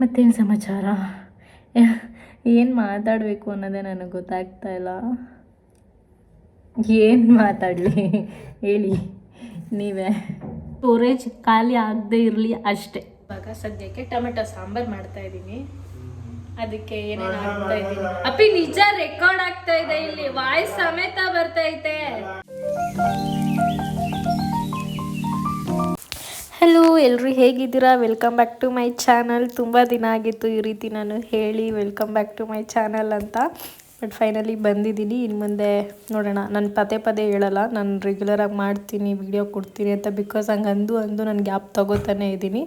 ಮತ್ತೇನು ಸಮಾಚಾರ? ಏನು ಮಾತಾಡಬೇಕು ಅನ್ನೋದೇ ನನಗೆ ಗೊತ್ತಾಗ್ತಾ ಇಲ್ಲ. ಏನು ಮಾತಾಡಲಿ? ಹೇಳಿ. ನೀವೇ. ಸ್ಟೋರೇಜ್ ಖಾಲಿ ಆಗದೆ ಇರಲಿ ಅಷ್ಟೇ. ಇವಾಗ ಸದ್ಯಕ್ಕೆ ಟೊಮೆಟೊ ಸಾಂಬಾರು ಮಾಡ್ತಾ ಇದ್ದೀನಿ. ಅದಕ್ಕೆ ಏನೇನು ಆಗ್ತಾ ಇದ್ದೀನಿ. ಅಪ್ಪಿ ನಿಜ ರೆಕಾರ್ಡ್ ಆಗ್ತಾ ಇದೆ ಇಲ್ಲಿ. ವಾಯ್ಸ್ ಸಮೇತ ಬರ್ತೈತೆ ಹಲೋ ಎಲ್ಲರೂ ಹೇಗಿದ್ದೀರಾ? Welcome back to my channel ತುಂಬ ದಿನ ಆಗಿತ್ತು ಈ ರೀತಿ ನಾನು ಹೇಳಿ welcome back to my channel ಅಂತ. ಬಟ್ ಫೈನಲಿ ಬಂದಿದ್ದೀನಿ. ಇನ್ನು ಮುಂದೆ ನೋಡೋಣ. ನಾನು ಪದೇ ಪದೇ ಹೇಳಲ್ಲ. ನಾನು ರೆಗ್ಯುಲರಾಗಿ ಮಾಡ್ತೀನಿ ವಿಡಿಯೋ ಕೊಡ್ತೀನಿ ಅಂತ ಬಿಕಾಸ್ ಹಂಗೆ ಅಂದು ಅಂದು ನಾನು ಗ್ಯಾಪ್ ತೊಗೋತಾನೆ ಇದ್ದೀನಿ.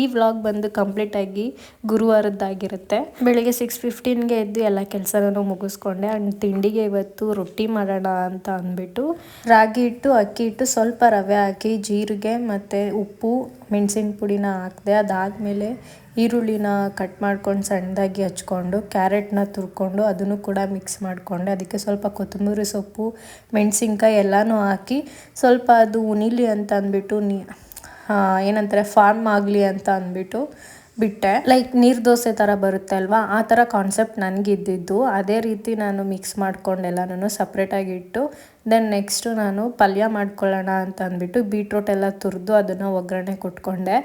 ಈ ವ್ಲಾಗ್ ಬಂದು ಕಂಪ್ಲೀಟಾಗಿ ಗುರುವಾರದ್ದಾಗಿರುತ್ತೆ. ಬೆಳಿಗ್ಗೆ ಸಿಕ್ಸ್ ಫಿಫ್ಟೀನ್ಗೆ ಎದ್ದು ಎಲ್ಲ ಕೆಲಸನೂ ಮುಗಿಸ್ಕೊಂಡೆ. ಆ್ಯಂಡ್ ತಿಂಡಿಗೆ ಇವತ್ತು ರೊಟ್ಟಿ ಮಾಡೋಣ ಅಂತ ಅಂದ್ಬಿಟ್ಟು ರಾಗಿ ಹಿಟ್ಟು, ಅಕ್ಕಿ ಹಿಟ್ಟು, ಸ್ವಲ್ಪ ರವೆ ಹಾಕಿ, ಜೀರಿಗೆ ಮತ್ತು ಉಪ್ಪು, ಮೆಣಸಿನ ಪುಡಿನ ಹಾಕಿದೆ. ಅದಾದಮೇಲೆ ಈರುಳ್ಳಿನ ಕಟ್ ಮಾಡ್ಕೊಂಡು ಸಣ್ಣದಾಗಿ ಹಚ್ಕೊಂಡು, ಕ್ಯಾರೆಟ್ನ ತುರ್ಕೊಂಡು ಅದನ್ನು ಕೂಡ ಮಿಕ್ಸ್ ಮಾಡಿಕೊಂಡೆ. ಅದಕ್ಕೆ ಸ್ವಲ್ಪ ಕೊತ್ತಂಬರಿ ಸೊಪ್ಪು, ಮೆಣಸಿನ್ಕಾಯಿ ಎಲ್ಲನೂ ಹಾಕಿ ಸ್ವಲ್ಪ ಅದು ಉನಿಲಿ ಅಂತ ಅಂದ್ಬಿಟ್ಟು, ನೀ ಏನಂತಾರೆ, ಫಾರ್ಮ್ ಆಗಲಿ ಅಂತ ಅಂದ್ಬಿಟ್ಟು ಬಿಟ್ಟೆ. ಲೈಕ್ ನೀರು ದೋಸೆ ಥರ ಬರುತ್ತೆ ಅಲ್ವಾ? ಆ ಥರ ಕಾನ್ಸೆಪ್ಟ್ ನನಗಿದ್ದಿದ್ದು. ಅದೇ ರೀತಿ ನಾನು ಮಿಕ್ಸ್ ಮಾಡ್ಕೊಂಡೆಲ್ಲನೂ ಸಪ್ರೇಟಾಗಿ ಇಟ್ಟು, ದೆನ್ ನೆಕ್ಸ್ಟು ನಾನು ಪಲ್ಯ ಮಾಡ್ಕೊಳ್ಳೋಣ ಅಂತ ಅಂದ್ಬಿಟ್ಟು ಬೀಟ್ರೋಟ್ ಎಲ್ಲ ತುರಿದು ಅದನ್ನು ಒಗ್ಗರಣೆ ಕೊಟ್ಕೊಂಡೆ.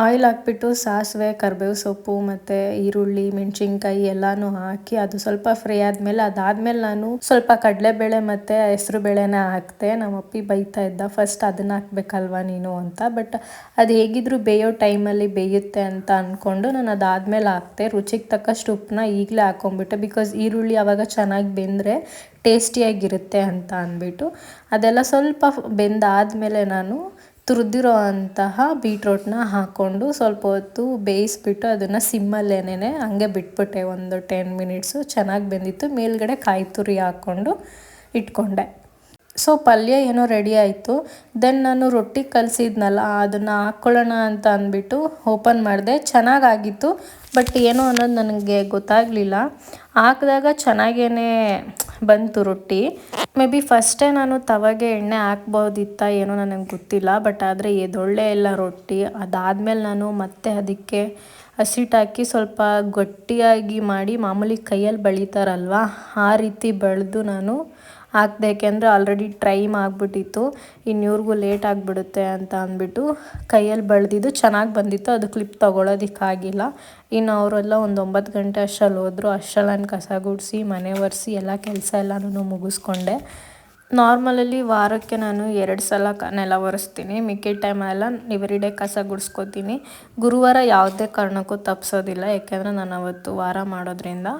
ಆಯಿಲ್ ಹಾಕ್ಬಿಟ್ಟು ಸಾಸಿವೆ, ಕರಿಬೇವು ಸೊಪ್ಪು ಮತ್ತು ಈರುಳ್ಳಿ, ಮೆಣಸಿನ್ಕಾಯಿ ಎಲ್ಲನೂ ಹಾಕಿ ಅದು ಸ್ವಲ್ಪ ಫ್ರೈ ಆದಮೇಲೆ ಅದಾದಮೇಲೆ ನಾನು ಸ್ವಲ್ಪ ಕಡಲೆಬೇಳೆ ಮತ್ತು ಹೆಸರು ಬೇಳೆನ ಹಾಕ್ತೆ. ನಮ್ಮ ಅಪ್ಪಿ ಬೈತಾ ಇದ್ದ, ಫಸ್ಟ್ ಅದನ್ನು ಹಾಕ್ಬೇಕಲ್ವಾ ನೀನು ಅಂತ. ಬಟ್ ಅದು ಹೇಗಿದ್ರು ಬೇಯೋ ಟೈಮಲ್ಲಿ ಬೇಯುತ್ತೆ ಅಂತ ಅಂದ್ಕೊಂಡು ನಾನು ಅದಾದಮೇಲೆ ಹಾಕ್ತೆ. ರುಚಿಗೆ ತಕ್ಕಷ್ಟು ಉಪ್ಪನ್ನ ಈಗಲೇ ಹಾಕ್ಕೊಂಬಿಟ್ಟೆ ಬಿಕಾಸ್ ಈರುಳ್ಳಿ ಅವಾಗ ಚೆನ್ನಾಗಿ ಬೆಂದರೆ ಟೇಸ್ಟಿಯಾಗಿರುತ್ತೆ ಅಂತ ಅಂದ್ಬಿಟ್ಟು ಅದೆಲ್ಲ ಸ್ವಲ್ಪ ಬೆಂದಾದಮೇಲೆ ನಾನು ತುರಿದಿರೋ ಅಂತಹ ಬೀಟ್ರೋಟನ್ನ ಹಾಕ್ಕೊಂಡು ಸ್ವಲ್ಪ ಹೊತ್ತು ಬೇಯಿಸ್ಬಿಟ್ಟು ಅದನ್ನು ಸಿಮ್ಮಲ್ಲೇನೇ ಹಂಗೆ ಬಿಟ್ಬಿಟ್ಟೆ ಒಂದು ಟೆನ್ ಮಿನಿಟ್ಸು. ಚೆನ್ನಾಗಿ ಬೆಂದಿತ್ತು. ಮೇಲುಗಡೆ ಕಾಯಿ ತುರಿ ಹಾಕ್ಕೊಂಡು ಇಟ್ಕೊಂಡೆ. ಸೊ ಪಲ್ಯ ಏನೋ ರೆಡಿ ಆಯಿತು. ದೆನ್ ನಾನು ರೊಟ್ಟಿ ಕಲಸಿದ್ನಲ್ಲ, ಅದನ್ನು ಹಾಕ್ಕೊಳ್ಳೋಣ ಅಂತ ಅಂದ್ಬಿಟ್ಟು ಓಪನ್ ಮಾಡಿದೆ. ಚೆನ್ನಾಗಾಗಿತ್ತು ಬಟ್ ಏನೋ ಅನ್ನೋದು ನನಗೆ ಗೊತ್ತಾಗಲಿಲ್ಲ. ಹಾಕಿದಾಗ ಚೆನ್ನಾಗೇ ಬಂತು ರೊಟ್ಟಿ. ಮೇ ಬಿ ಫಸ್ಟೇ ನಾನು ತವಾಗೆ ಎಣ್ಣೆ ಹಾಕ್ಬೋದಿತ್ತ ಏನೋ ನನಗೆ ಗೊತ್ತಿಲ್ಲ ಬಟ್ ಆದರೆ ಎದೊಳ್ಳೆ ಇಲ್ಲ ರೊಟ್ಟಿ. ಅದಾದಮೇಲೆ ನಾನು ಮತ್ತೆ ಅದಕ್ಕೆ ಹಸಿಟ್ಟಾಕಿ ಸ್ವಲ್ಪ ಗಟ್ಟಿಯಾಗಿ ಮಾಡಿ, ಮಾಮೂಲಿ ಕೈಯಲ್ಲಿ ಬಳೀತಾರಲ್ವ, ಆ ರೀತಿ ಬೆಳೆದು ನಾನು ಹಾಕ್ದೆ ಯಾಕೆಂದರೆ ಆಲ್ರೆಡಿ ಟ್ರೈಮ್ ಆಗಿಬಿಟ್ಟಿತ್ತು ಇನ್ನು ಇವ್ರಿಗೂ ಲೇಟ್ ಆಗಿಬಿಡುತ್ತೆ ಅಂತ ಅಂದ್ಬಿಟ್ಟು ಕೈಯಲ್ಲಿ ಬಳ್ದಿದ್ದು ಚೆನ್ನಾಗಿ ಬಂದಿತ್ತು. ಅದು ಕ್ಲಿಪ್ ತೊಗೊಳೋದಕ್ಕಾಗಿಲ್ಲ ಇನ್ನು ಅವರೆಲ್ಲ ಒಂದು ಒಂಬತ್ತು ಗಂಟೆ ಅಷ್ಟರಲ್ಲಿ ಹೋದರು. ಅಷ್ಟರಲ್ಲಿ ನಾನು ಕಸ ಗುಡಿಸಿ, ಮನೆ ಒರೆಸಿ, ಎಲ್ಲ ಕೆಲಸ ಎಲ್ಲನೂ ಮುಗಿಸ್ಕೊಂಡೆ. ನಾರ್ಮಲಲ್ಲಿ ವಾರಕ್ಕೆ ನಾನು ಎರಡು ಸಲ ಕ, ನೆಲ ಒರೆಸ್ತೀನಿ. ಮಿಕ್ಕಿದ ಟೈಮೆಲ್ಲ ಎವ್ರಿ ಡೇ ಕಸ ಗುಡಿಸ್ಕೊತೀನಿ. ಗುರುವಾರ ಯಾವುದೇ ಕಾರಣಕ್ಕೂ ತಪ್ಪಿಸೋದಿಲ್ಲ ಯಾಕೆಂದರೆ ನಾನು ಅವತ್ತು ವಾರ ಮಾಡೋದ್ರಿಂದ.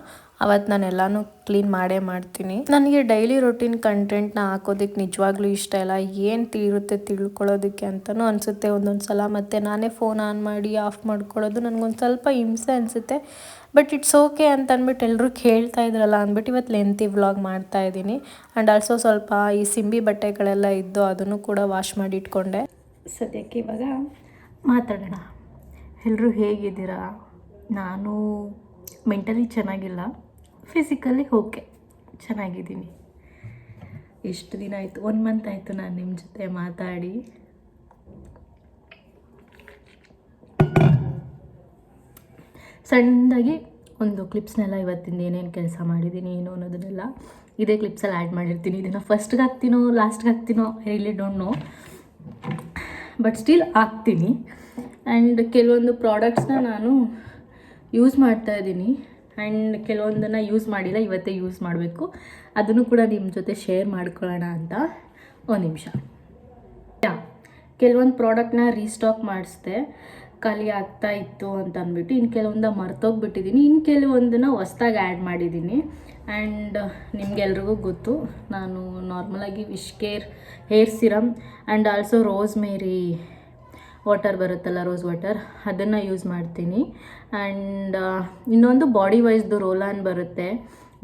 ಅವತ್ತು ನಾನು ಎಲ್ಲಾನು ಕ್ಲೀನ್ ಮಾಡೇ ಮಾಡ್ತೀನಿ. ನನಗೆ ಡೈಲಿ ರೊಟೀನ್ ಕಂಟೆಂಟ್ನ ಹಾಕೋದಕ್ಕೆ ನಿಜವಾಗ್ಲೂ ಇಷ್ಟ ಇಲ್ಲ. ಏನು ತೀರುತ್ತೆ ತಿಳ್ಕೊಳ್ಳೋದಕ್ಕೆ ಅಂತಲೂ ಅನಿಸುತ್ತೆ ಒಂದೊಂದು ಸಲ ಮತ್ತು ನಾನೇ ಫೋನ್ ಆನ್ ಮಾಡಿ ಆಫ್ ಮಾಡ್ಕೊಳ್ಳೋದು ನನಗೊಂದು ಸ್ವಲ್ಪ ಹಿಂಸೆ ಅನಿಸುತ್ತೆ. ಬಟ್ ಇಟ್ಸ್ ಓಕೆ ಅಂತ ಅಂದ್ಬಿಟ್ಟು ಎಲ್ಲರೂ ಕೇಳ್ತಾ ಇದ್ರಲ್ಲ ಅಂದ್ಬಿಟ್ಟು ಇವತ್ತು ಲೆಂತಿ ವ್ಲಾಗ್ ಮಾಡ್ತಾ ಇದ್ದೀನಿ. ಆ್ಯಂಡ್ ಆಲ್ಸೋ ಸ್ವಲ್ಪ ಈ ಸಿಂಬಿ ಬಟ್ಟೆಗಳೆಲ್ಲ ಇದ್ದು ಅದನ್ನು ಕೂಡ ವಾಶ್ ಮಾಡಿ ಇಟ್ಕೊಂಡೆ. ಸದ್ಯಕ್ಕೆ ಇವಾಗ ಮಾತಾಡೋಣ. ಎಲ್ಲರೂ ಹೇಗಿದ್ದೀರಾ? ನಾನು ಮೆಂಟಲಿ ಚೆನ್ನಾಗಿಲ್ಲ. ಫಿಸಿಕಲಿ ಓಕೆ ಚೆನ್ನಾಗಿದ್ದೀನಿ. ಎಷ್ಟು ದಿನ ಆಯಿತು. ಒನ್ ಮಂತ್ ಆಯಿತು ನಾನು ನಿಮ್ಮ ಜೊತೆ ಮಾತಾಡಿ. ಸಣ್ಣದಾಗಿ ಒಂದು ಕ್ಲಿಪ್ಸ್ನೆಲ್ಲ ಇವತ್ತಿಂದ ಏನೇನು ಕೆಲಸ ಮಾಡಿದ್ದೀನಿ ಏನು ಅನ್ನೋದನ್ನೆಲ್ಲ ಇದೇ ಕ್ಲಿಪ್ಸಲ್ಲಿ ಆ್ಯಡ್ ಮಾಡಿರ್ತೀನಿ. ಇದನ್ನು ಫಸ್ಟ್ಗೆ ಹಾಕ್ತೀನೋ ಲಾಸ್ಟ್ಗೆ ಹಾಕ್ತೀನೋ really don't know but still ಹಾಕ್ತೀನಿ. ಆ್ಯಂಡ್ ಕೆಲವೊಂದು ಪ್ರಾಡಕ್ಟ್ಸ್ನ ನಾನು ಯೂಸ್ ಮಾಡ್ತಾ ಇದ್ದೀನಿ. ಆ್ಯಂಡ್ ಕೆಲವೊಂದನ್ನು ಯೂಸ್ ಮಾಡಿಲ್ಲ, ಇವತ್ತೇ ಯೂಸ್ ಮಾಡಬೇಕು. ಅದನ್ನು ಕೂಡ ನಿಮ್ಮ ಜೊತೆ ಶೇರ್ ಮಾಡ್ಕೊಳ್ಳೋಣ ಅಂತ ಒಂದು ನಿಮಿಷ. ಯಾ, ಕೆಲವೊಂದು ಪ್ರಾಡಕ್ಟ್ನ ರೀಸ್ಟಾಕ್ ಮಾಡಿಸ್ದೆ. ಖಾಲಿ ಆಗ್ತಾ ಇತ್ತು ಅಂತ ಅಂದ್ಬಿಟ್ಟು ಇನ್ನು ಕೆಲವೊಂದು ಮರ್ತೋಗ್ಬಿಟ್ಟಿದ್ದೀನಿ ಇನ್ನು ಕೆಲವೊಂದನ್ನು ಹೊಸ್ದಾಗಿ ಆ್ಯಡ್ ಮಾಡಿದ್ದೀನಿ ಆ್ಯಂಡ್ ನಿಮಗೆಲ್ರಿಗೂ ಗೊತ್ತು, ನಾನು ನಾರ್ಮಲಾಗಿ wish care hair serum and also rosemary water ಬರುತ್ತಲ್ಲ ರೋಸ್ ವಾಟರ್, ಅದನ್ನು ಯೂಸ್ ಮಾಡ್ತೀನಿ. ಆ್ಯಂಡ್ ಇನ್ನೊಂದು ಬಾಡಿ ವೈಸ್ದು ರೋಲಾನ್ ಬರುತ್ತೆ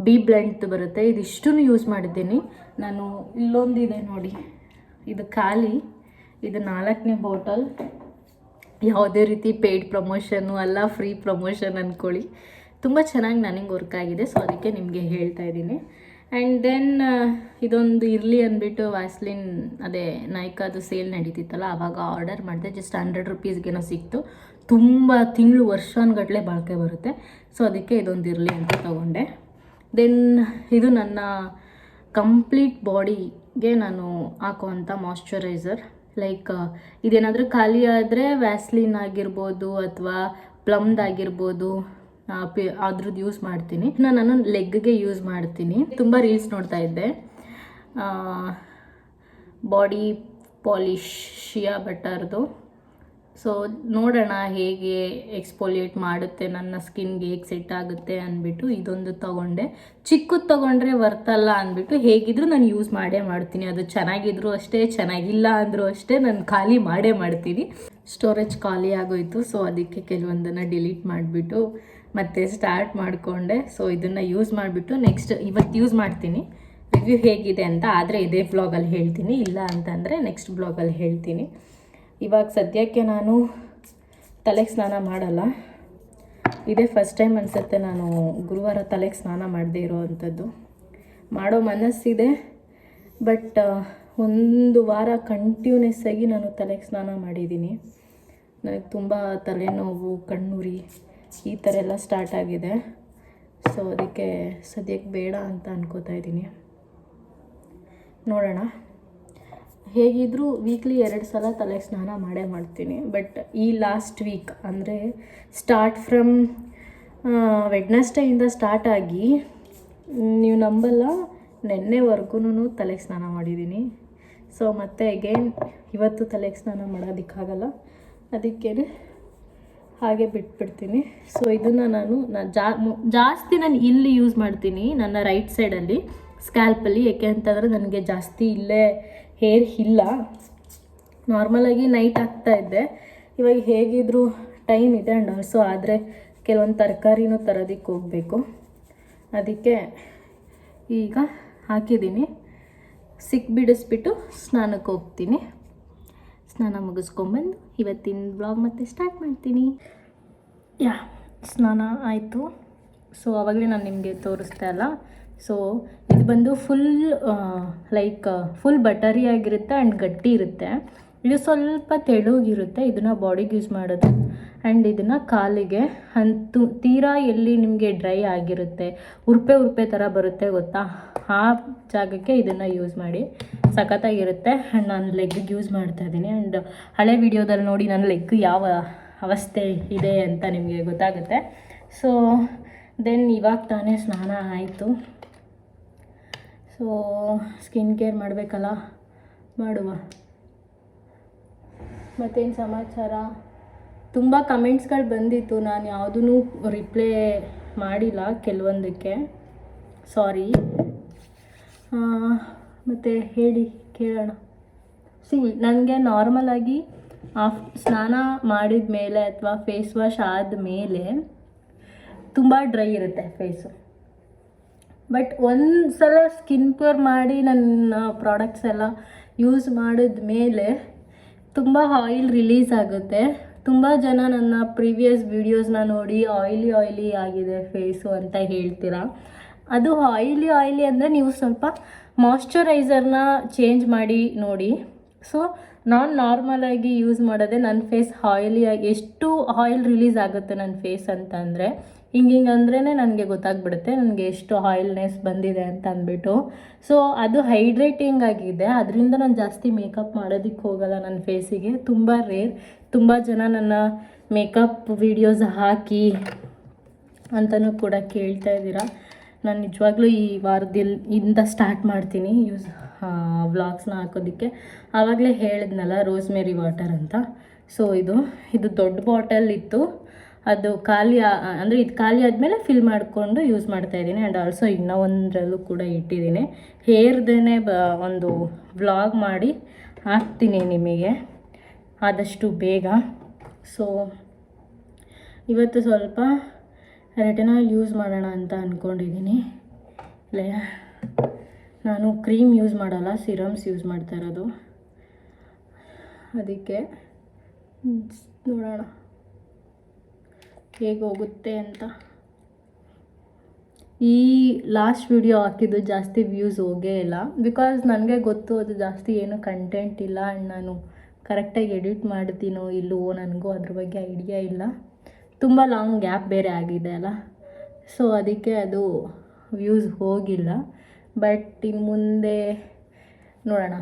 ಬಿ ಬ್ಲೆಂಡ್ದು ಬರುತ್ತೆ ಇದಿಷ್ಟು ಯೂಸ್ ಮಾಡಿದ್ದೀನಿ ನಾನು ಇಲ್ಲೊಂದಿದೆ ನೋಡಿ, ಇದು ಖಾಲಿ, ಇದು ನಾಲ್ಕನೇ ಬಾಟಲ್ ಯಾವುದೇ ರೀತಿ ಪೇಯ್ಡ್ ಪ್ರಮೋಷನ್ನು ಅಲ್ಲ ಫ್ರೀ ಪ್ರಮೋಷನ್ ಅಂದ್ಕೊಳ್ಳಿ ತುಂಬ ಚೆನ್ನಾಗಿ ನನಗೆ ವರ್ಕ್ ಆಗಿದೆ ಸೊ ಅದಕ್ಕೆ ನಿಮಗೆ ಹೇಳ್ತಾ ಇದ್ದೀನಿ. ಆ್ಯಂಡ್ ದೆನ್ ಇದೊಂದು ಇರಲಿ ಅಂದ್ಬಿಟ್ಟು ವ್ಯಾಸ್ಲಿನ್ ಅದೇ ನೈಕಾದು ಸೇಲ್ ನಡೀತಿತ್ತಲ್ಲ ಆವಾಗ ಆರ್ಡರ್ ಮಾಡಿದೆ. ಜಸ್ಟ್ ಹಂಡ್ರೆಡ್ ರುಪೀಸ್ಗೇನೋ ಸಿಕ್ತು. ತುಂಬ ತಿಂಗಳು ವರ್ಷಾನುಗಟ್ಟಲೆ ಬಾಳಿಕೆ ಬರುತ್ತೆ. ಸೊ ಅದಕ್ಕೆ ಇದೊಂದು ಇರಲಿ ಅಂತ ತಗೊಂಡೆ. ದೆನ್ ಇದು ನನ್ನ ಕಂಪ್ಲೀಟ್ ಬಾಡಿಗೆ ನಾನು ಹಾಕುವಂಥ ಮಾಯಶ್ಚರೈಸರ್ ಲೈಕ್ ಇದೇನಾದರೂ ಖಾಲಿ ಆದರೆ ವ್ಯಾಸ್ಲಿನ್ ಆಗಿರ್ಬೋದು ಅಥವಾ ಪ್ಲಮ್ದಾಗಿರ್ಬೋದು ಅದ್ರದ್ದು ಯೂಸ್ ಮಾಡ್ತೀನಿ. ನಾನು ಲೆಗ್ಗೆ ಯೂಸ್ ಮಾಡ್ತೀನಿ. ತುಂಬ ರೀಲ್ಸ್ ನೋಡ್ತಾ ಇದ್ದೆ. ಬಾಡಿ ಪಾಲಿಶ್ ಶಿಯಾ ಬಟರ್ದು ಸೊ ನೋಡೋಣ ಹೇಗೆ ಎಕ್ಸ್ಪೋಲಿಯೇಟ್ ಮಾಡುತ್ತೆ, ನನ್ನ ಸ್ಕಿನ್ಗೆ ಹೇಗೆ ಸೆಟ್ ಆಗುತ್ತೆ ಅಂದ್ಬಿಟ್ಟು ಇದೊಂದು ತೊಗೊಂಡೆ. ಚಿಕ್ಕದು ತೊಗೊಂಡ್ರೆ ವರ್ತಲ್ಲ ಅಂದ್ಬಿಟ್ಟು ಹೇಗಿದ್ರು ನಾನು ಯೂಸ್ ಮಾಡೇ ಮಾಡ್ತೀನಿ. ಅದು ಚೆನ್ನಾಗಿದ್ರು ಅಷ್ಟೇ, ಚೆನ್ನಾಗಿಲ್ಲ ಅಂದರೂ ಅಷ್ಟೇ ನಾನು ಖಾಲಿ ಮಾಡೇ ಮಾಡ್ತೀನಿ. ಸ್ಟೋರೇಜ್ ಖಾಲಿ ಆಗೋಯ್ತು ಸೊ ಅದಕ್ಕೆ ಕೆಲವೊಂದನ್ನು ಡಿಲೀಟ್ ಮಾಡಿಬಿಟ್ಟು ಮತ್ತೆ ಸ್ಟಾರ್ಟ್ ಮಾಡಿಕೊಂಡೆ. ಸೊ ಇದನ್ನು ಯೂಸ್ ಮಾಡಿಬಿಟ್ಟು ನೆಕ್ಸ್ಟ್ ಇವತ್ತು ಯೂಸ್ ಮಾಡ್ತೀನಿ. ರಿವ್ಯೂ ಹೇಗಿದೆ ಅಂತ ಆದರೆ ಇದೇ ಬ್ಲಾಗಲ್ಲಿ ಹೇಳ್ತೀನಿ. ಇಲ್ಲ ಅಂತಂದರೆ ನೆಕ್ಸ್ಟ್ ಬ್ಲಾಗಲ್ಲಿ ಹೇಳ್ತೀನಿ. ಇವಾಗ ಸದ್ಯಕ್ಕೆ ನಾನು ತಲೆಗೆ ಸ್ನಾನ ಮಾಡಲ್ಲ. ಇದೇ ಫಸ್ಟ್ ಟೈಮ್ ಅನಿಸುತ್ತೆ ನಾನು ಗುರುವಾರ ತಲೆಗೆ ಸ್ನಾನ ಮಾಡದೇ ಇರೋವಂಥದ್ದು. ಮಾಡೋ ಮನಸ್ಸಿದೆ ಬಟ್ ಒಂದು ವಾರ ಕಂಟಿನ್ಯೂಸ್ ಆಗಿ ನಾನು ತಲೆಗೆ ಸ್ನಾನ ಮಾಡಿದ್ದೀನಿ. ನನಗೆ ತುಂಬ ತಲೆನೋವು, ಕಣ್ಣುರಿ ಈ ಥರ ಎಲ್ಲ ಸ್ಟಾರ್ಟ್ ಆಗಿದೆ. ಸೊ ಅದಕ್ಕೆ ಸದ್ಯಕ್ಕೆ ಬೇಡ ಅಂತ ಅನ್ಕೋತಾ ಇದ್ದೀನಿ. ನೋಡೋಣ. ಹೇಗಿದ್ದರೂ ವೀಕ್ಲಿ ಎರಡು ಸಲ ತಲೆಗೆ ಸ್ನಾನ ಮಾಡೇ ಮಾಡ್ತೀನಿ. ಬಟ್ ಈ ಲಾಸ್ಟ್ ವೀಕ್ ಅಂದರೆ ಸ್ಟಾರ್ಟ್ ಫ್ರಮ್ ವೆಡ್ನಸ್ಡೇಯಿಂದ ಸ್ಟಾರ್ಟ್ ಆಗಿ, ನೀವು ನಂಬಲ್ಲ ನೆನ್ನೆವರೆಗೂ ತಲೆಗೆ ಸ್ನಾನ ಮಾಡಿದ್ದೀನಿ. ಸೊ ಮತ್ತೆ ಅಗೇನ್ ಇವತ್ತು ತಲೆಗೆ ಸ್ನಾನ ಮಾಡೋದಕ್ಕಾಗಲ್ಲ. ಅದಕ್ಕೆ ಹಾಗೆ ಬಿಟ್ಬಿಡ್ತೀನಿ. ಸೊ ಇದನ್ನು ನಾನು ನಾ- ಜಾ ಮು- ಜಾಸ್ತಿ ನಾನು ಇಲ್ಲಿ ಯೂಸ್ ಮಾಡ್ತೀನಿ ನನ್ನ ರೈಟ್ ಸೈಡಲ್ಲಿ ಸ್ಕ್ಯಾಲ್ಪಲ್ಲಿ ಏಕೆ ಅಂತಂದರೆ ನನಗೆ ಜಾಸ್ತಿ ಇಲ್ಲೇ ಹೇರ್ ಇಲ್ಲ. ನಾರ್ಮಲಾಗಿ ನೈಟ್ ಆಗ್ತಾ ಇದ್ದೆ ಇವಾಗ ಹೇಗಿದ್ರೂ ಟೈಮ್ ಇದೆ ಆ್ಯಂಡ್ ಆಲ್ಸೋ ಆದರೆ ಕೆಲವೊಂದು ತರಕಾರಿನೂ ತರೋದಕ್ಕೆ ಹೋಗಬೇಕು. ಅದಕ್ಕೆ ಈಗ ಹಾಕಿದ್ದೀನಿ. ಸಿಕ್ಕಿಬಿಡಿಸ್ಬಿಟ್ಟು ಸ್ನಾನಕ್ಕೆ ಹೋಗ್ತೀನಿ. ಸ್ನಾನ ಮುಗಿಸ್ಕೊಂಬಂದು ಇವತ್ತಿನ ಬ್ಲಾಗ್ ಮತ್ತೆ ಸ್ಟಾರ್ಟ್ ಮಾಡ್ತೀನಿ. ಯಾ, ಸ್ನಾನ ಆಯಿತು. ಸೊ ಆವಾಗಲೇ ನಾನು ನಿಮಗೆ ತೋರಿಸ್ತಾ ಅಲ್ಲ. ಸೊ ಇದು ಬಂದು ಫುಲ್ ಲೈಕ್ ಫುಲ್ ಬಟರಿ ಆಗಿರುತ್ತೆ ಆ್ಯಂಡ್ ಗಟ್ಟಿ ಇರುತ್ತೆ. ಇದು ಸ್ವಲ್ಪ ತೆಳುಗಿರುತ್ತೆ, ಇದನ್ನು ಬಾಡಿಗೆ ಯೂಸ್ ಮಾಡೋದು. ಆ್ಯಂಡ್ ಇದನ್ನು ಕಾಲಿಗೆ ಹಂತು, ತೀರಾ ಎಲ್ಲಿ ನಿಮಗೆ ಡ್ರೈ ಆಗಿರುತ್ತೆ, ಉರ್ಪೆ ಉರ್ಪೆ ಥರ ಬರುತ್ತೆ ಗೊತ್ತಾ? ಆ ಜಾಗಕ್ಕೆ ಇದನ್ನು ಯೂಸ್ ಮಾಡಿ. ಸಖತ್ತಾಗಿರುತ್ತೆ. ಆ್ಯಂಡ್ ನಾನು ಲೆಗ್ಗಿಗೆ ಯೂಸ್ ಮಾಡ್ತಾ ಇದ್ದೀನಿ. ಆ್ಯಂಡ್ ಹಳೆ ವಿಡಿಯೋದಲ್ಲಿ ನೋಡಿ ನನ್ನ ಲೆಗ್ ಯಾವ ಅವಸ್ಥೆ ಇದೆ ಅಂತ ನಿಮಗೆ ಗೊತ್ತಾಗುತ್ತೆ. ಸೊ ದೆನ್ ಇವಾಗ ತಾನೇ ಸ್ನಾನ ಆಯಿತು. ಸೊ ಸ್ಕಿನ್ ಕೇರ್ ಮಾಡಬೇಕಲ್ಲ? ಮಾಡುವ. ಮತ್ತೇನು ಸಮಾಚಾರ? ತುಂಬ ಕಮೆಂಟ್ಸ್ಗಳು ಬಂದಿತ್ತು, ನಾನು ಯಾವುದೂ ರಿಪ್ಲೈ ಮಾಡಿಲ್ಲ ಕೆಲವೊಂದಕ್ಕೆ. ಸಾರಿ ಮತ್ತು ಹೇಳಿ, ಕೇಳೋಣ. ಸಿ ನನಗೆ ನಾರ್ಮಲಾಗಿ ಆಫ್, ಸ್ನಾನ ಮಾಡಿದ ಮೇಲೆ ಅಥವಾ ಫೇಸ್ ವಾಶ್ ಆದ ಮೇಲೆ ತುಂಬ ಡ್ರೈ ಇರುತ್ತೆ ಫೇಸು ಬಟ್ ಒಂದು ಸಲ ಸ್ಕಿನ್ ಕೇರ್ ಮಾಡಿ ನನ್ನ ಪ್ರಾಡಕ್ಟ್ಸ್ ಎಲ್ಲ ಯೂಸ್ ಮಾಡಿದ ಮೇಲೆ ತುಂಬ ಆಯಿಲ್ ರಿಲೀಸ್ ಆಗುತ್ತೆ. ತುಂಬ ಜನ ನನ್ನ ಪ್ರೀವಿಯಸ್ ವೀಡಿಯೋಸ್ನ ನೋಡಿ ಆಯಿಲಿ ಆಯಿಲಿ ಆಗಿದೆ ಫೇಸು ಅಂತ ಹೇಳ್ತೀರಾ? ಅದು ಆಯಿಲಿ ಆಯಿಲಿ ಅಂದರೆ ನೀವು ಸ್ವಲ್ಪ ಮಾಯಶ್ಚರೈಸರ್ನ ಚೇಂಜ್ ಮಾಡಿ ನೋಡಿ. ಸೊ, ನಾನು ನಾರ್ಮಲಾಗಿ ಯೂಸ್ ಮಾಡೋದೇ ನನ್ನ ಫೇಸ್ ಆಯಿಲಿ ಎಷ್ಟು ಆಯಿಲ್ ರಿಲೀಸ್ ಆಗುತ್ತೆ ನನ್ನ ಫೇಸ್ ಅಂತ ಅಂದರೆ ಹಿಂಗೆ ಹಿಂಗೆ ಅಂದ್ರೇ ನನಗೆ ಗೊತ್ತಾಗ್ಬಿಡುತ್ತೆ ನನಗೆ ಎಷ್ಟು ಆಯಿಲ್ನೆಸ್ ಬಂದಿದೆ ಅಂತ ಅಂದ್ಬಿಟ್ಟು. ಸೊ, ಅದು ಹೈಡ್ರೇಟಿಂಗ್ ಆಗಿದೆ. ಅದರಿಂದ ನಾನು ಜಾಸ್ತಿ ಮೇಕಪ್ ಮಾಡೋದಕ್ಕೆ ಹೋಗಲ್ಲ ನನ್ನ ಫೇಸಿಗೆ. ತುಂಬ ರೇರ್. ತುಂಬ ಜನ ನನ್ನ ಮೇಕಪ್ ವಿಡಿಯೋಸ್ ಹಾಕಿ ಅಂತಲೂ ಕೂಡ ಕೇಳ್ತಾ ಇದ್ದೀರಾ. ನಾನು ನಿಜವಾಗ್ಲೂ ಈ ವಾರದಲ್ಲಿ ಇಂದ ಸ್ಟಾರ್ಟ್ ಮಾಡ್ತೀನಿ ಯೂಸ್ ವ್ಲಾಗ್ಸ್ನ ಹಾಕೋದಕ್ಕೆ. ಆವಾಗಲೇ ಹೇಳಿದ್ನಲ್ಲ ರೋಸ್ಮೇರಿ ವಾಟರ್ ಅಂತ. ಸೊ ಇದು ಇದು ದೊಡ್ಡ ಬಾಟಲ್ ಇತ್ತು. ಅದು ಖಾಲಿ ಅಂದರೆ ಇದು ಖಾಲಿ ಆದಮೇಲೆ ಫಿಲ್ ಮಾಡಿಕೊಂಡು ಯೂಸ್ ಮಾಡ್ತಾ ಇದ್ದೀನಿ ಆ್ಯಂಡ್ ಆಲ್ಸೋ ಇನ್ನೊಂದರಲ್ಲೂ ಕೂಡ ಇಟ್ಟಿದ್ದೀನಿ. ಹೇರ್ದೇ ಬ, ಒಂದು ವ್ಲಾಗ್ ಮಾಡಿ ಹಾಕ್ತೀನಿ ನಿಮಗೆ. ಆದಷ್ಟು ಬೇಗ. ಸೊ ಇವತ್ತು ಸ್ವಲ್ಪ ರೆಟನಾಲ್ ಯೂಸ್ ಮಾಡೋಣ ಅಂತ ಅಂದ್ಕೊಂಡಿದ್ದೀನಿ ಲೇ, ನಾನು ಕ್ರೀಮ್ ಯೂಸ್ ಮಾಡಲ್ಲ, ಸಿರಮ್ಸ್ ಯೂಸ್ ಮಾಡ್ತಾ ಇರೋದು. ಅದಕ್ಕೆ, ನೋಡೋಣ. ಹೇಗೆ ಹೋಗುತ್ತೆ ಅಂತ. ಈ ಲಾಸ್ಟ್ ವಿಡಿಯೋ ಹಾಕಿದ್ದು ಜಾಸ್ತಿ ವ್ಯೂಸ್ ಹೋಗೇ ಇಲ್ಲ. ಬಿಕಾಸ್ ನನಗೆ ಗೊತ್ತು ಅದು ಜಾಸ್ತಿ ಏನು ಕಂಟೆಂಟ್ ಇಲ್ಲ ಆ್ಯಂಡ್ ನಾನು ಕರೆಕ್ಟಾಗಿ ಎಡಿಟ್ ಮಾಡ್ತೀನೋ ಇಲ್ಲವೋ ನನಗೂ ಅದ್ರ ಬಗ್ಗೆ ಐಡಿಯಾ ಇಲ್ಲ. ತುಂಬ ಲಾಂಗ್ ಗ್ಯಾಪ್ ಬೇರೆ ಆಗಿದೆ ಅಲ್ಲ. ಸೊ ಅದಕ್ಕೆ ಅದು ವ್ಯೂಸ್ ಹೋಗಿಲ್ಲ. ಬಟ್ ಇನ್ನು ಮುಂದೆ ನೋಡೋಣ.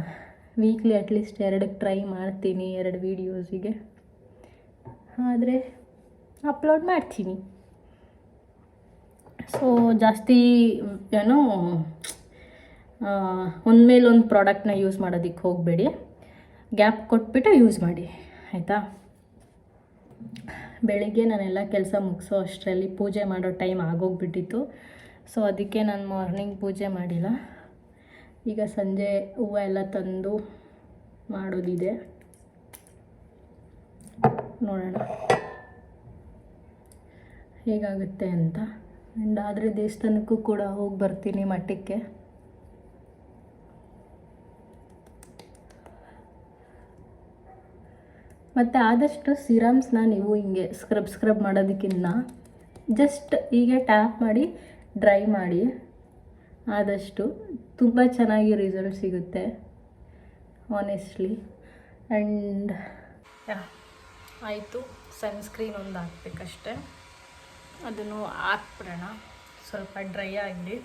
ವೀಕ್ಲಿ ಅಟ್ಲೀಸ್ಟ್ ಎರಡಕ್ಕೆ ಟ್ರೈ ಮಾಡ್ತೀನಿ, ಎರಡು ವೀಡಿಯೋಸಿಗೆ ಆದರೆ ಅಪ್ಲೋಡ್ ಮಾಡ್ತೀನಿ. ಸೊ ಜಾಸ್ತಿ, ಏನೋ ಒಂದು ಮೇಲೊಂದು ಪ್ರಾಡಕ್ಟ್ನ ಯೂಸ್ ಮಾಡೋದಕ್ಕೆ ಹೋಗಬೇಡಿ. ಗ್ಯಾಪ್ ಕೊಟ್ಬಿಟ್ಟು ಯೂಸ್ ಮಾಡಿ, ಆಯಿತಾ? ಬೆಳಿಗ್ಗೆ ನಾನೆಲ್ಲ ಕೆಲಸ ಮುಗಿಸೋ ಅಷ್ಟರಲ್ಲಿ ಪೂಜೆ ಮಾಡೋ ಟೈಮ್ ಆಗೋಗ್ಬಿಟ್ಟಿತ್ತು. ಸೊ ಅದಕ್ಕೆ ನಾನು ಮಾರ್ನಿಂಗ್ ಪೂಜೆ ಮಾಡಿಲ್ಲ. ಈಗ ಸಂಜೆ ಹೂವು ಎಲ್ಲ ತಂದು ಮಾಡೋದಿದೆ. ನೋಡೋಣ. ಹೇಗಾಗುತ್ತೆ ಅಂತ. ಆ್ಯಂಡ್ ಆದರೆ ದೇವಸ್ಥಾನಕ್ಕೂ ಕೂಡ ಹೋಗಿ ಬರ್ತೀನಿ ಮಠಕ್ಕೆ. ಮತ್ತು ಆದಷ್ಟು ಸಿರಮ್ಸ್ನ ನೀವು ಹಿಂಗೆ ಸ್ಕ್ರಬ್ ಸ್ಕ್ರಬ್ ಮಾಡೋದಕ್ಕಿಂತ ಜಸ್ಟ್ ಹೀಗೆ ಟ್ಯಾಪ್ ಮಾಡಿ ಡ್ರೈ ಮಾಡಿ, ಆದಷ್ಟು ತುಂಬ ಚೆನ್ನಾಗಿ ರಿಸಲ್ಟ್ ಸಿಗುತ್ತೆ ಆನೆಸ್ಟ್ಲಿ ಆ್ಯಂಡ್ ಆಯಿತು. ಸನ್ಸ್ಕ್ರೀನ್ ಒಂದು ಹಾಕ್ಬೇಕಷ್ಟೆ. ಅದನ್ನು ಹಾಕ್ಬಿಡೋಣ. ಸ್ವಲ್ಪ ಡ್ರೈ ಆಗಲಿ.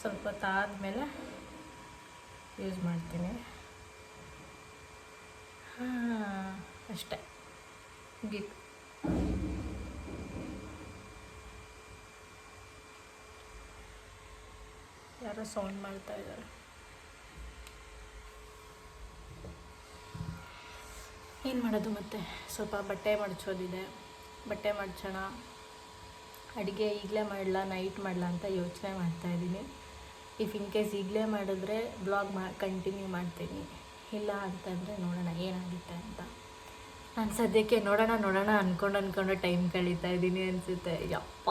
ಸ್ವಲ್ಪ ಹೊತ್ತು ಆದಮೇಲೆ ಯೂಸ್ ಮಾಡ್ತೀನಿ. ಹಾಂ. ಅಷ್ಟೆ. ಮುಗೀತು. ಯಾರೋ ಸೌಂಡ್ ಮಾಡ್ತಾ ಇದ್ದಾರೆ. ಏನು ಮಾಡೋದು ಮತ್ತೆ? ಸ್ವಲ್ಪ ಬಟ್ಟೆ ಮಡ್ಚೋದಿದೆ. ಬಟ್ಟೆ ಮಡ್ಚೋಣ. ಅಡುಗೆ ಈಗಲೇ ಮಾಡಲ, ನೈಟ್ ಮಾಡಲ ಅಂತ ಯೋಚನೆ ಮಾಡ್ತಾಯಿದ್ದೀನಿ ಇಫ್ ಇನ್ ಕೇಸ್ ಈಗಲೇ ಮಾಡಿದ್ರೆ ಬ್ಲಾಗ್ ಮಾ ಕಂಟಿನ್ಯೂ ಮಾಡ್ತೀನಿ. ಇಲ್ಲ ಅಂತಂದರೆ ನೋಡೋಣ ಏನಾಗುತ್ತೆ ಅಂತ. ನಾನು ಸದ್ಯಕ್ಕೆ ನೋಡೋಣ ನೋಡೋಣ ಅಂದ್ಕೊಂಡು ಅಂದ್ಕೊಂಡು ಟೈಮ್ ಕಳೀತಾ ಇದ್ದೀನಿ ಅನಿಸುತ್ತೆ. ಯಪ್ಪ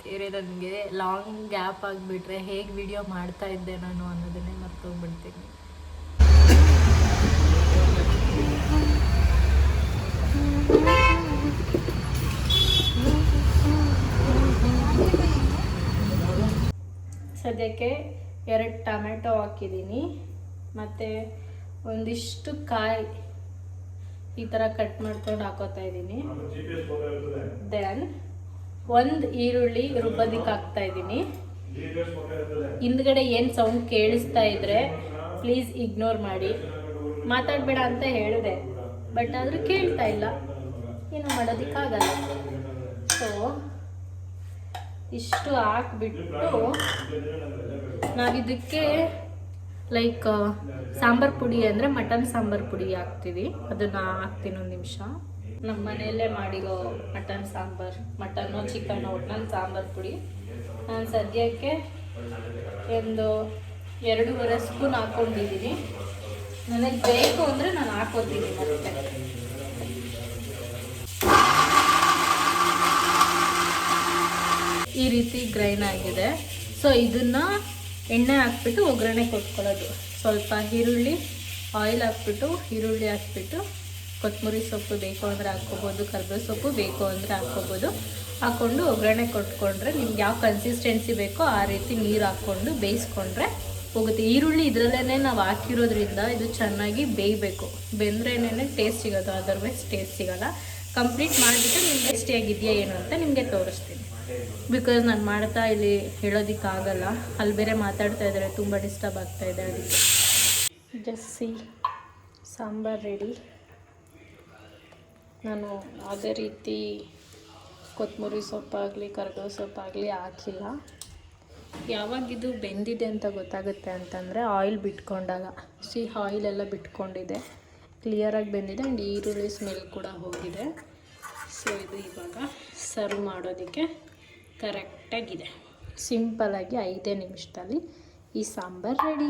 ತೇರೆ ನನಗೆ ಲಾಂಗ್ ಗ್ಯಾಪ್ ಆಗಿಬಿಟ್ರೆ ಹೇಗೆ ವಿಡಿಯೋ ಮಾಡ್ತಾ ಇದ್ದೆ ನಾನು ಅನ್ನೋದನ್ನೇ ಮರ್ತೋಗ್ಬಿಡ್ತೀನಿ. ಸದ್ಯಕ್ಕೆ ಎರಡು ಟೊಮೆಟೊ ಹಾಕಿದ್ದೀನಿ. ಮತ್ತು ಒಂದಿಷ್ಟು ಕಾಯಿ ಈ ಥರ ಕಟ್ ಮಾಡ್ಕೊಂಡು ಹಾಕೋತಾ ಇದ್ದೀನಿ. ದೆನ್ ಒಂದು ಈರುಳ್ಳಿ ರುಬ್ಬೋದಿಕ್ಕೆ ಹಾಕ್ತಾ ಇದ್ದೀನಿ. ಹಿಂದ್ಗಡೆ ಏನು ಸೌಂಡ್ ಕೇಳಿಸ್ತಾ ಇದ್ರೆ ಪ್ಲೀಸ್ ಇಗ್ನೋರ್ ಮಾಡಿ. ಮಾತಾಡಬೇಡ ಅಂತ ಹೇಳಿದೆ. ಬಟ್ ಆದರೂ ಕೇಳ್ತಾ ಇಲ್ಲ. ಏನು ಮಾಡೋದಕ್ಕಾಗಲ್ಲ ಸೊ ಇಷ್ಟು ಹಾಕ್ಬಿಟ್ಟು ನಾವಿದಕ್ಕೆ ಲೈಕ್ ಸಾಂಬಾರ್ ಪುಡಿ ಅಂದರೆ ಮಟನ್ ಸಾಂಬಾರ್ ಪುಡಿ ಹಾಕ್ತೀವಿ. ಅದನ್ನು ಹಾಕ್ತೀನಿ ಒಂದು ನಿಮಿಷ. ನಮ್ಮ ಮನೆಯಲ್ಲೇ ಮಾಡಿರೋ ಮಟನ್ ಸಾಂಬಾರ್, ಮಟನ್ನು ಚಿಕನ್ನು ಒಟ್ನಲ್ಲಿ ಸಾಂಬಾರ್ ಪುಡಿ. ನಾನು ಸದ್ಯಕ್ಕೆ ಒಂದು ಎರಡೂವರೆ ಸ್ಪೂನ್ ಹಾಕ್ಕೊಂಡಿದ್ದೀನಿ ನನಗೆ ಬೇಕು ಅಂದರೆ ನಾನು ಹಾಕೋತೀನಿ ಮತ್ತೆ. ಈ ರೀತಿ ಗ್ರೈನ್ ಆಗಿದೆ. ಸೊ ಇದನ್ನ ಎಣ್ಣೆ ಹಾಕ್ಬಿಟ್ಟು ಒಗ್ಗರಣೆ ಕೊಟ್ಕೊಳ್ಳೋದು. ಸ್ವಲ್ಪ ಈರುಳ್ಳಿ ಆಯಿಲ್ ಹಾಕ್ಬಿಟ್ಟು, ಈರುಳ್ಳಿ ಹಾಕ್ಬಿಟ್ಟು, ಕೊತ್ತಂಬರಿ ಸೊಪ್ಪು ಬೇಕು ಅಂದರೆ ಹಾಕ್ಕೋಬೋದು ಕರ್ಬೇವು ಸೊಪ್ಪು ಬೇಕು ಅಂದರೆ ಹಾಕ್ಕೋಬೋದು. ಹಾಕ್ಕೊಂಡು ಒಗ್ಗರಣೆ ಕೊಟ್ಕೊಂಡ್ರೆ ನಿಮ್ಗೆ ಯಾವ ಕನ್ಸಿಸ್ಟೆನ್ಸಿ ಬೇಕೋ ಆ ರೀತಿ ನೀರು ಹಾಕ್ಕೊಂಡು ಬೇಯಿಸ್ಕೊಂಡ್ರೆ ಹೋಗುತ್ತೆ. ಈರುಳ್ಳಿ ಇದರಲ್ಲೇ ನಾವು ಹಾಕಿರೋದ್ರಿಂದ ಇದು ಚೆನ್ನಾಗಿ ಬೇಯಬೇಕು. ಬೆಂದ್ರೇನೇ ಟೇಸ್ಟ್ ಸಿಗೋದು ಅದರ್ವೈಸ್ ಟೇಸ್ಟ್ ಸಿಗೋಲ್ಲ. ಕಂಪ್ಲೀಟ್ ಮಾಡಿಬಿಟ್ಟು ನಿಮ್ಗೆ ಟೇಸ್ಟಿಯಾಗಿದೆಯಾ ಏನು ಅಂತ ನಿಮಗೆ ತೋರಿಸ್ತೀನಿ. ಬಿಕಾಸ್ ನಾನು ಮಾಡ್ತಾ ಇಲ್ಲಿ ಹೇಳೋದಕ್ಕಾಗಲ್ಲ. ಅಲ್ಲಿ ಬೇರೆ ಮಾತಾಡ್ತಾ ಇದ್ದಾರೆ, ತುಂಬ ಡಿಸ್ಟರ್ಬ್ ಆಗ್ತಾ ಇದೆ ಅದಕ್ಕೆ. ಜಸ್ಸಿ, ಸಾಂಬಾರು ರೆಡಿ ನಾನು ಯಾವುದೇ ರೀತಿ ಕೊತ್ತಂಬರಿ ಸೊಪ್ಪಾಗಲಿ ಕರ್ಬೇವು ಸೊಪ್ಪಾಗಲಿ ಹಾಕಿಲ್ಲ. ಯಾವಾಗ ಇದು ಬೆಂದಿದೆ ಅಂತ ಗೊತ್ತಾಗುತ್ತೆ ಅಂತಂದರೆ ಆಯಿಲ್ ಬಿಟ್ಕೊಂಡಾಗ. ಸಿ ಆಯಿಲ್ ಎಲ್ಲ ಬಿಟ್ಕೊಂಡಿದೆ. ಕ್ಲಿಯರಾಗಿ ಬೆಂದಿದೆ ಆ್ಯಂಡ್ ಈರುಳ್ಳಿ ಸ್ಮೆಲ್ ಕೂಡ ಹೋಗಿದೆ. ಸೊ ಇದು ಇವಾಗ ಸರ್ವ್ ಮಾಡೋದಕ್ಕೆ. ಕರೆಕ್ಟಾಗಿದೆ. ಆಗಿ ಐದೇ ನಿಮಿಷದಲ್ಲಿ ಈ ಸಾಂಬಾರು ರೆಡಿ.